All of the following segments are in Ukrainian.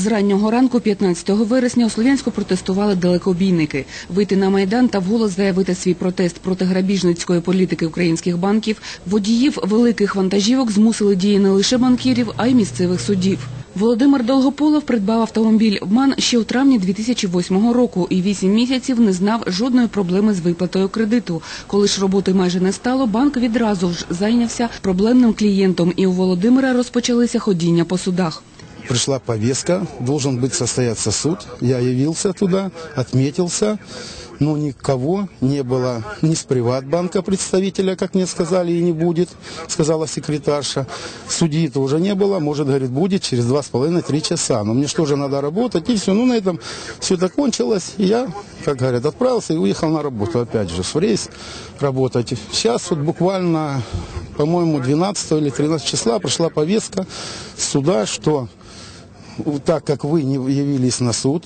З раннього ранку, 15 вересня, у Слов'янську протестували далекобійники. Вийти на майдан та вголос заявити свій протест проти грабіжницької політики українських банків, водіїв великих вантажівок змусили дії не лише банкірів, а й місцевих судів. Володимир Долгополов придбав автомобіль «МАН» ще у травні 2008 року і 8 місяців не знав жодної проблеми з виплатою кредиту. Коли ж роботи майже не стало, банк відразу ж зайнявся проблемним клієнтом, і у Володимира розпочалися ходіння по судах. Пришла повестка, должен быть состояться суд. Я явился туда, отметился, но никого не было ни с приватбанка представителя, как мне сказали, и не будет, сказала секретарша. Судьи-то уже не было, может, говорит, будет через два с половиной-три часа. Но мне что же надо работать, и все. Ну, на этом все это кончилось. И я, как говорят, отправился и уехал на работу, опять же, в рейс работать. Сейчас вот буквально, по-моему, 12 или 13 числа пришла повестка суда, что так как вы не явились на суд,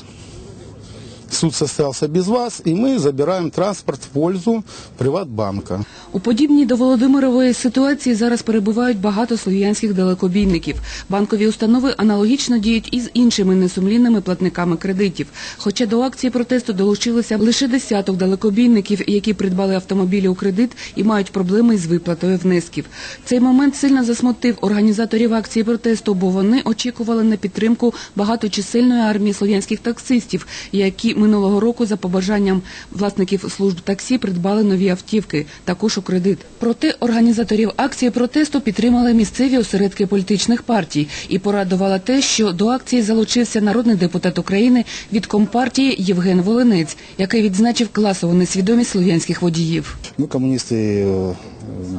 суд состоялся без вас, и мы забираем транспорт в пользу Приватбанка. У подібній до Володимирової ситуації зараз перебувають багато слов'янських далекобійників. Банкові установи аналогічно діють і з іншими несумлінними платниками кредитів. Хоча до акції протесту долучилося лише десяток далекобійників, які придбали автомобілі у кредит і мають проблеми з виплатою внесків. Цей момент сильно засмутив організаторів акції протесту, бо вони очікували на підтримку багаточисельної армії слов'янських таксистів, які минулого року за побажанням власників служб таксі придбали нові автівки, також у кредит. Проте організаторів акції протесту підтримали місцеві осередки політичних партій і порадувало те, що до акції залучився народний депутат України від компартії Євген Волинець, який відзначив класову несвідомість слов'янських водіїв. Мы, коммунисты, э,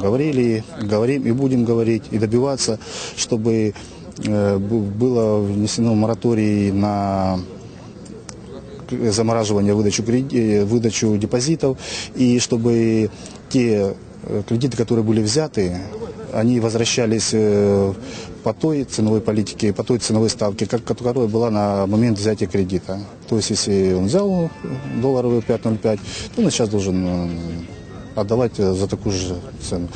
говорили, говорим и будем говорить, и добиваться, чтобы э, бу- было внесено мораторий на к- замораживание выдачу, креди- выдачу депозитов, и чтобы те э, кредиты, которые были взяты, они возвращались э, по той ценовой политике, по той ценовой ставке, как, которая была на момент взятия кредита. То есть, если он взял долларовый 5,05, то он сейчас должен э, отдавать э, за такую же цену.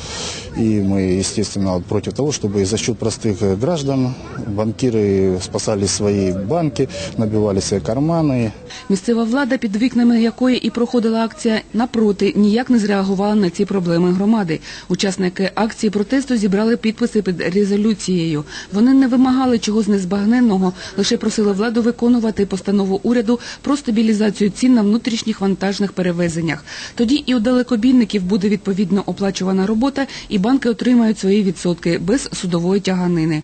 И мы, естественно, против того, чтобы за счет простых э, граждан банкиры спасали свои банки, набивали свои карманы, Місцева влада, під вікнами якої і проходила акція, напроти ніяк не зреагувала на ці проблеми громади. Учасники акції протесту зібрали підписи під резолюцією. Вони не вимагали чогось незбагненного, лише просили владу виконувати постанову уряду про стабілізацію цін на внутрішніх вантажних перевезеннях. Тоді і у далекобійників буде відповідно оплачувана робота, і банки отримають свої відсотки без судової тяганини.